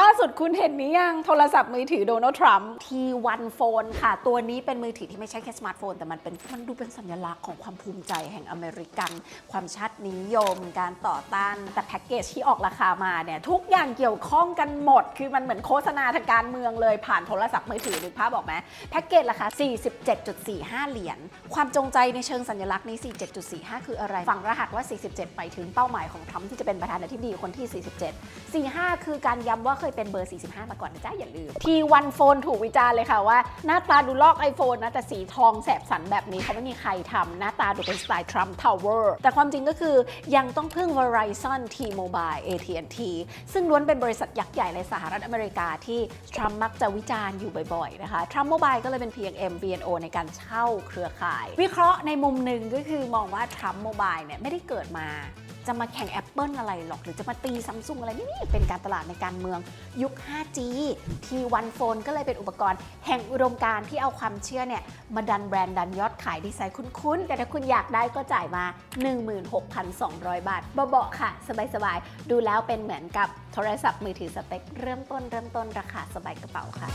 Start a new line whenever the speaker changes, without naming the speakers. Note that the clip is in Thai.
ล่าสุดคุณเห็นนี้ยังโทรศัพท์มือถือโดนัลด์ทรัมป์ T1 Phone ค่ะ ตัวนี้เป็นมือถือที่ไม่ใช่แค่สมาร์ทโฟน แต่มันเป็นมันดูเป็นสัญลักษณ์ของความภูมิใจแห่งอเมริกัน ความชาตินิยม การต่อต้าน แต่แพ็กเกจที่ออกราคามาเนี่ย ทุกอย่างเกี่ยวข้องกันหมด คือมันเหมือนโฆษณาทางการเมืองเลยผ่านโทรศัพท์มือถือนึกภาพบอกไหมแพ็กเกจราคา 47.45 เหรียญความจงใจในเชิงสัญลักษณ์นี้ 47.45 คืออะไรฝั่งรหัสว่า 47หมายถึงเป้าหมายของทรัมป์ที่จะเป็นประธานาธิบดีคนที่ 47 45 คือการย้ำว่าเคยเป็นเบอร์ 45 มาก่อนนะจ๊ะ อย่าลืม T1 Phone ถูกวิจารณ์เลยค่ะว่า หน้าตาดูลอก iPhone นะ แต่สีทองแสบสันแบบนี้เขาไม่มีใครทำหน้าตาดูเป็นสไตล์ Trump Tower แต่ความจริงก็คือยังต้องพึ่ง Verizon T-Mobile AT&T ซึ่งล้วนเป็นบริษัทยักษ์ใหญ่ในสหรัฐอเมริกาที่ทรัมป์มักจะวิจารณ์อยู่บ่อยๆนะคะ Trump Mobile ก็เลยเป็นเพียง MVNO ในการเช่าเครือข่าย วิเคราะห์ในมุมหนึ่งก็คือมองว่า Trump Mobile เนี่ยไม่ได้เกิดมา จะมาแข่ง Apple อะไรหรอก หรือจะมาตีซัมซุงอะไรไม่นี่เป็นการตลาดในการเมืองยุค 5G T1 Phone ก็เลยเป็นอุปกรณ์ แห่งอุดมการที่เอาความเชื่อเนี่ยมาดันแบรนด์ดันยอดขายดีไซน์คุ้นๆ แต่ถ้าคุณอยากได้ก็จ่ายมา 16,200 บาทเบาๆค่ะ สบายๆ ดูแล้วเป็นเหมือนกับโทรศัพท์มือถือสเปค เริ่มต้นเริ่มต้นราคาสบายกระเป๋าค่ะ